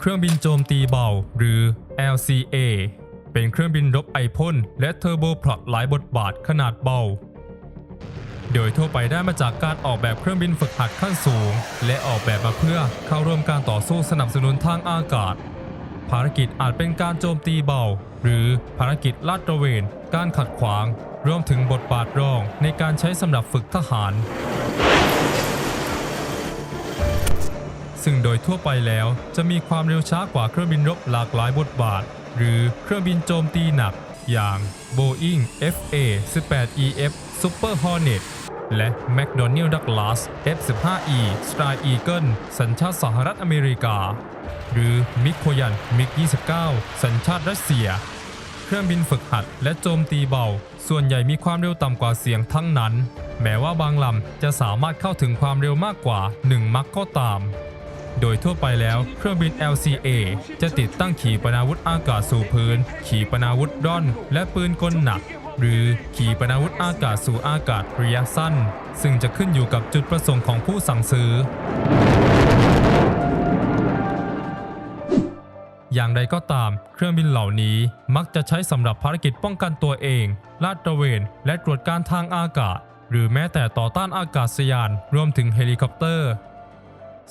เครื่องบินโจมตีเบา หรือ LCA เป็นเครื่องบินรบไอพ่นและเทอร์โบพลอตหลายบทบาทขนาดเบา โดยทั่วไปได้มาจากการออกแบบเครื่องบินฝึกหัดขั้นสูง และออกแบบมาเพื่อเข้าร่วมการต่อสู้สนับสนุนทางอากาศ ภารกิจอาจเป็นการโจมตีเบา หรือภารกิจลาดตระเวน การขัดขวาง รวมถึงบทบาทรองในการใช้สำหรับฝึกทหาร ซึ่งโดยทั่วไปแล้วจะมีความเร็วช้ากว่าเครื่องบินรบหลากหลายบทบาท หรือเครื่องบินโจมตีหนัก อย่าง Boeing FA-18EF Super Hornet และ McDonnell Douglas F-15E s t r i e Eagle สัญชาติสหรัฐอเมริกา หรือมิโคยันมิก 29 สัญชาติรัสเซีย เครื่องบินฝึกหัดและโจมตีเบา ส่วนใหญ่มีความเร็วต่ำกว่าเสียงทั้งนั้น แม้ว่าบางลำจะสามารถเข้าถึงความเร็วมากกว่า 1 มักก็ตาม โดยทั่วไปแล้วเครื่องบิน LCA จะติดตั้งขีปนาวุธอากาศสู่พื้น ขีปนาวุธร่อน และปืนกลหนัก หรือขีปนาวุธอากาศสู่อากาศระยะสั้น ซึ่งจะขึ้นอยู่กับจุดประสงค์ของผู้สั่งซื้อ อย่างไรก็ตาม เครื่องบินเหล่านี้มักจะใช้สำหรับภารกิจป้องกันตัวเอง ลาดตระเวน และตรวจการทางอากาศ หรือแม้แต่ต่อต้านอากาศยาน รวมถึงเฮลิคอปเตอร์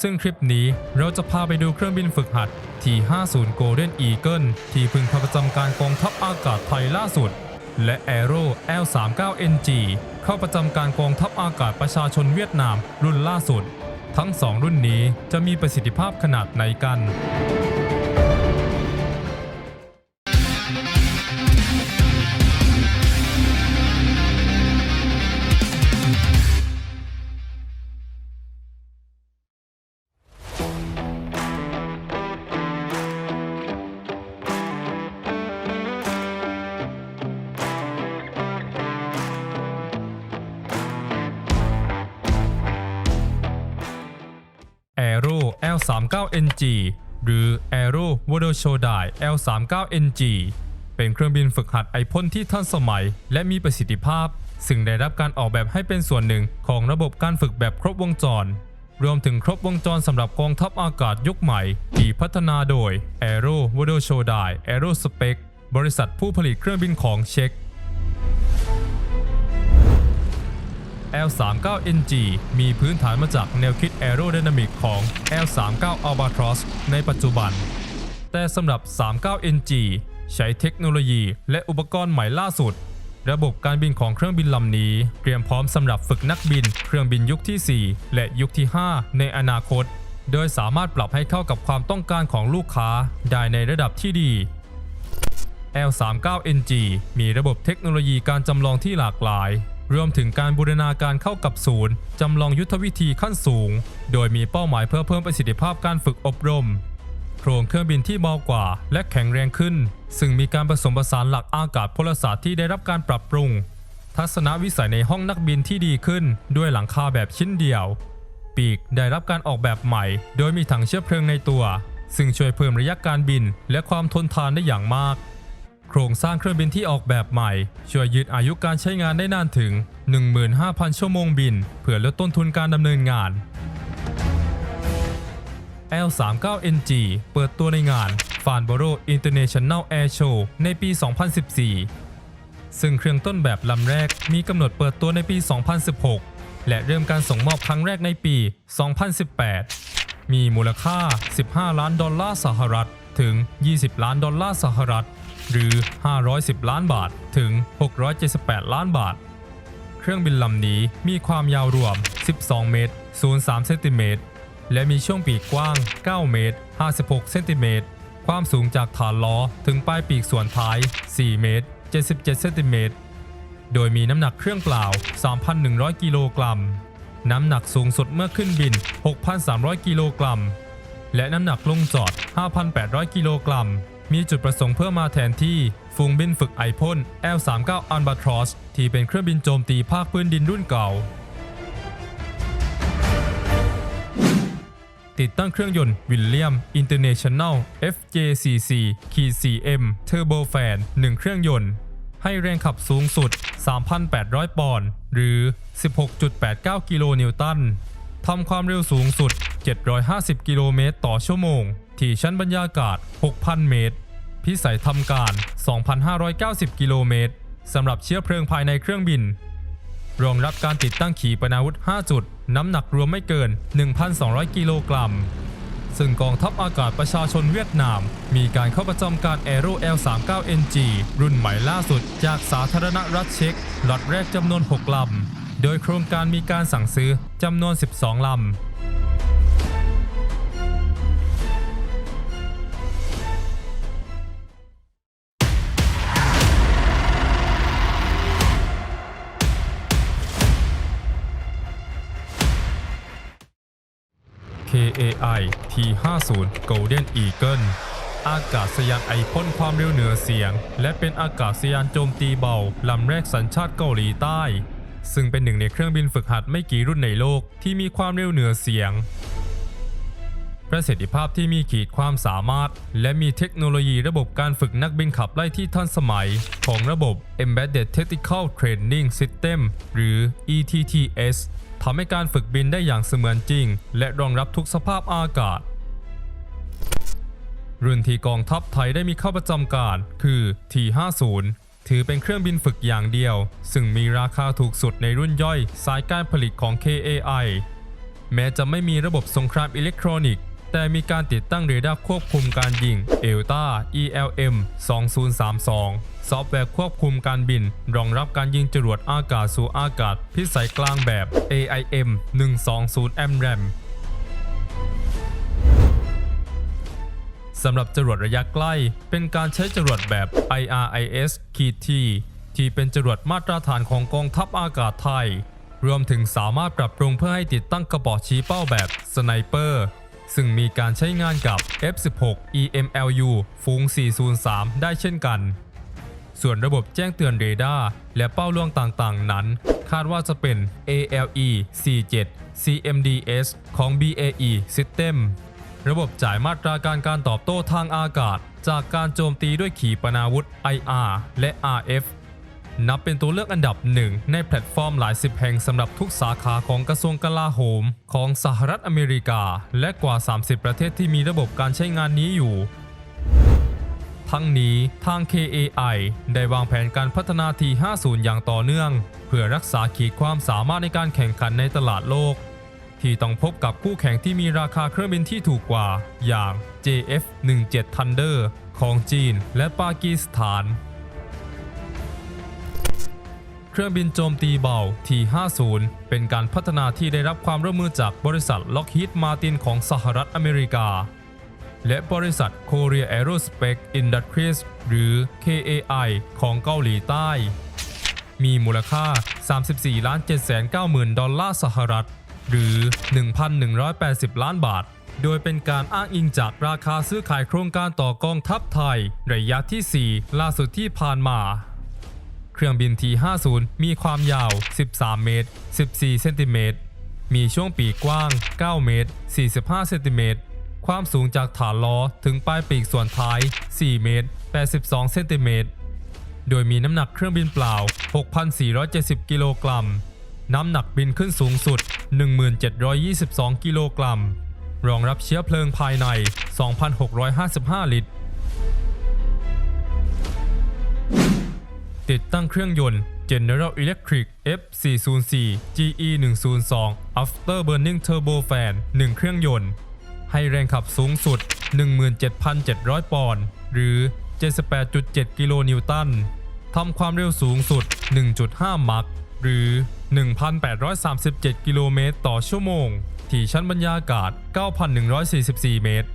ซึ่งคลิปนี้เราจะพาไปดูเครื่องบินฝึกหัดที่ 50 Golden Eagle ที่เพึ่งเข้าประจำการกองทัพอากาศไทยล่าสุด และ Aero L39NG เข้าประจำการกองทัพอากาศประชาชนเวียดนามรุ่นล่าสุด ทั้งสองรุ่นนี้จะมีประสิทธิภาพขนาดไหนกัน Aero L39NG หรือ Aero w o d o s h o d i L39NG เป็นเครื่องบินฝึกหัดไอพ่นที่ทันสมัย และมีประสิทธิภาพ ซึ่งได้รับการออกแบบให้เป็นส่วนหนึ่งของระบบการฝึกแบบครบวงจร รวมถึงครบวงจรสำหรับกองทัพอากาศยุคใหม่ ที่พัฒนาโดย Aero w o d o s h o d i Aerospec บริษัทผู้ผลิตเครื่องบินของเช็ก L39NG มีพื้นฐานมาจากแนวคิด Aerodynamic ของ L39 Albatros ในปัจจุบัน แต่สำหรับ 39NG ใช้เทคโนโลยีและอุปกรณ์ใหม่ล่าสุด ระบบการบินของเครื่องบินลำนี้ เตรียมพร้อมสำหรับฝึกนักบิน เครื่องบินยุคที่ 4 และยุคที่ 5 ในอนาคต โดยสามารถปรับให้เข้ากับความต้องการของลูกค้าได้ในระดับที่ดี L39NG มีระบบเทคโนโลยีการจำลองที่หลากหลาย รวมถึงการบูรณาการเข้ากับศูนย์จำลองยุทธวิธีขั้นสูง โดยมีเป้าหมายเพื่อเพิ่มประสิทธิภาพการฝึกอบรม โครงเครื่องบินที่เบากว่า และแข็งแรงขึ้น ซึ่งมีการผสมผสานหลักอากาศพลศาสตร์ที่ได้รับการปรับปรุง ทัศนวิสัยในห้องนักบินที่ดีขึ้น ด้วยหลังคาแบบชิ้นเดียว ปีกได้รับการออกแบบใหม่ โดยมีถังเชื้อเพลิงในตัว ซึ่งช่วยเพิ่มระยะการบิน และความทนทานได้อย่างมาก โครงสร้างเครื่องบินที่ออกแบบใหม่ ช่วยยืดอายุการใช้งานได้นานถึง 15,000 ชั่วโมงบิน เพื่อลดต้นทุนการดำเนินงาน L39NG เปิดตัวในงาน f a n b o r o International Air Show ในปี 2014 ซึ่งเครื่องต้นแบบลำแรกมีกำหนดเปิดตัวในปี 2016 และเริ่มการส่งมอบครั้งแรกในปี 2018 มีมูลค่า 15 ล้านดอลลาร์สหรัฐ ถึง 20 ล้านดอลลาร์สหรัฐ หรือ 510 ล้านบาท ถึง 678 ล้านบาท เครื่องบินลำนี้มีความยาวรวม 12 เมตร 03 เซนติเมตร และมีช่วงปีกกว้าง 9 เมตร 56 เซนติเมตร ความสูงจากฐานล้อถึงปลายปีกส่วนท้าย 4 เมตร 77 เซนติเมตร โดยมีน้ำหนักเครื่องเปล่า 3,100 กิโลกรัม น้ำหนักสูงสุดเมื่อขึ้นบิน 6,300 กิโลกรัม และน้ำหนักลงจอด 5,800 กิโลกรัม มีจุดประสงค์เพื่อมาแทนที่ฝูงบินฝึกไอพ่น L39 Albatros ที่เป็นเครื่องบินโจมตีภาคพื้นดินรุ่นเก่า ติดตั้งเครื่องยนต์วิลเลียม International FJ44 4M Turbofan 1 เครื่องยนต์ ให้แรงขับสูงสุด 3,800 ปอนด์หรือ 16.89 กิโลนิวตันทำความเร็วสูงสุด 750 กิโลเมตรต่อชั่วโมง ที่ชั้นบรรยากาศ 6,000 เมตร พิสัยทำการ 2,590 กิโลเมตรสำหรับเชื้อเพลิงภายในเครื่องบิน รองรับการติดตั้งขีปนาวุธ 5 จุด น้ำหนักรวมไม่เกิน 1,200 กิโลกรัม ซึ่งกองทัพอากาศประชาชนเวียดนาม มีการเข้าประจำการ Aero L39NG รุ่นใหม่ล่าสุดจากสาธารณรัฐเช็กล็อตแรกจำนวน 6 ลำ โดยโครงการมีการสั่งซื้อจำนวน 12 ลำ KAI T50 Golden Eagle อากาศยานไอพ่นความเร็วเหนือเสียง และเป็นอากาศยานโจมตีเบาลำแรกสัญชาติเกาหลีใต้ ซึ่งเป็นหนึ่งในเครื่องบินฝึกหัดไม่กี่รุ่นในโลกที่มีความเร็วเหนือเสียง ประสิทธิภาพที่มีขีดความสามารถ และมีเทคโนโลยีระบบการฝึกนักบินขับไล่ที่ทันสมัย ของระบบ Embedded Tactical Training System หรือ ETTS ทำให้การฝึกบินได้อย่างเสมือนจริง และรองรับทุกสภาพอากาศ รุ่นที่กองทัพไทยได้มีเข้าประจำการ คือ T50 ถือเป็นเครื่องบินฝึกอย่างเดียว ซึ่งมีราคาถูกสุดในรุ่นย่อยสายการผลิตของ KAI แม้จะไม่มีระบบสงครามอิเล็กทรอนิกส์ แต่มีการติดตั้งเรดาร์ควบคุมการยิง ELTA ELM 2032 ซอฟต์แวร์ควบคุมการบิน รองรับการยิงจรวดอากาศสู่อากาศ พิสัยกลางแบบ AIM 120 MRAM สำหรับจรวดระยะใกล้ เป็นการใช้จรวดแบบ IRIS T ที่เป็นจรวดมาตรฐานของกองทัพอากาศไทย รวมถึงสามารถปรับปรุงเพื่อให้ติดตั้งกระบอกชี้เป้าแบบสไนเปอร์ ซึ่งมีการใช้งานกับ F16 EMLU ฟูง 403 ได้เช่นกัน ส่วนระบบแจ้งเตือนเรดาร์และเป้าล่วงต่างๆ นั้น คาดว่าจะเป็น ALE 47 CMDS ของ BAE System ระบบจ่ายมาตราการการตอบโต้ทางอากาศ จากการโจมตีด้วยขีปนาวุธ IR และ RF นับเป็นตัวเลือกอันดับหนึ่งในแพลตฟอร์มหลายสิบแห่งสำหรับทุกสาขาของกระทรวงกลาโหม ของสหรัฐอเมริกา และกว่า 30 ประเทศที่มีระบบการใช้งานนี้อยู่ทั้งนี้ทาง KAI ได้วางแผนการพัฒนา T50 อย่างต่อเนื่อง เพื่อรักษาขีดความสามารถในการแข่งขันในตลาดโลก ที่ต้องพบกับคู่แข่งที่มีราคาเครื่องบินที่ถูกกว่า อย่าง JF-17 Thunder ของจีนและปากีสถาน เครื่องบินโจมตีเบา T50 เป็นการพัฒนาที่ได้รับความร่วมมือจากบริษัท Lockheed Martin ของสหรัฐอเมริกา และบริษัท Korea Aerospace Industries หรือ KAI ของเกาหลีใต้ มีมูลค่า 34ล้าน790,000 ดอลลาร์สหรัฐ หรือ 1,180 ล้านบาท โดยเป็นการอ้างอิงจากราคาซื้อขายโครงการต่อกองทัพไทย ระยะที่ 4 ล่าสุดที่ผ่านมา เครื่องบิน T50 มีความยาว 13 เมตร 14 เซนติเมตร มีช่วงปีกกว้าง 9 เมตร 45 เซนติเมตร ความสูงจากฐานล้อถึงปลายปีกส่วนท้าย 4 เมตร 82 เซนติเมตร โดยมีน้ำหนักเครื่องบินเปล่า 6,470 กิโลกรัม น้ำหนักบินขึ้นสูงสุด 1,722 กิโลกรัม รองรับเชื้อเพลิงภายใน 2,655 ลิตร ติดตั้งเครื่องยนต์ General Electric F404 GE102 Afterburning Turbofan 1 เครื่องยนต์ ให้แรงขับสูงสุด 17,700 ปอนด์ หรือ 78.7 กิโลนิวตัน ทำความเร็วสูงสุด 1.5 มัค หรือ 1,837 กิโลเมตรต่อชั่วโมง ที่ชั้นบรรยากาศ 9,144 เมตร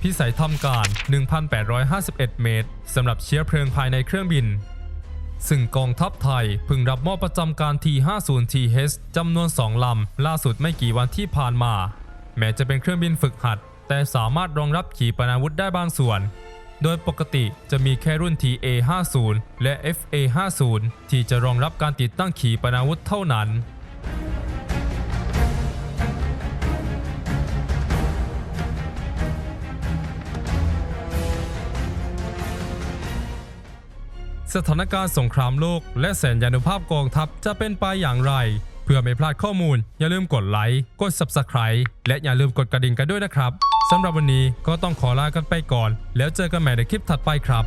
พิสัยทำการ 1,851 เมตร สำหรับเชื้อเพลิงภายในเครื่องบิน ซึ่งกองทัพไทยเพิ่งรับมอบประจำการ T50TH จำนวน 2 ลำ ล่าสุดไม่กี่วันที่ผ่านมา แม้จะเป็นเครื่องบินฝึกหัด แต่สามารถรองรับขีปนาวุธได้บางส่วน โดยปกติจะมีแค่รุ่น TA50 และ FA50 ที่จะรองรับการติดตั้งขีปนาวุธเท่านั้น สถานการณ์สงครามโลก และแสนยานุภาพกองทัพจะเป็นไปอย่างไร เพื่อไม่พลาดข้อมูล อย่าลืมกดไลค์กด Subscribe และอย่าลืมกดกระดิ่งกันด้วยนะครับสำหรับวันนี้ก็ต้องขอลากันไปก่อน แล้วเจอกันใหม่ในคลิปถัดไปครับ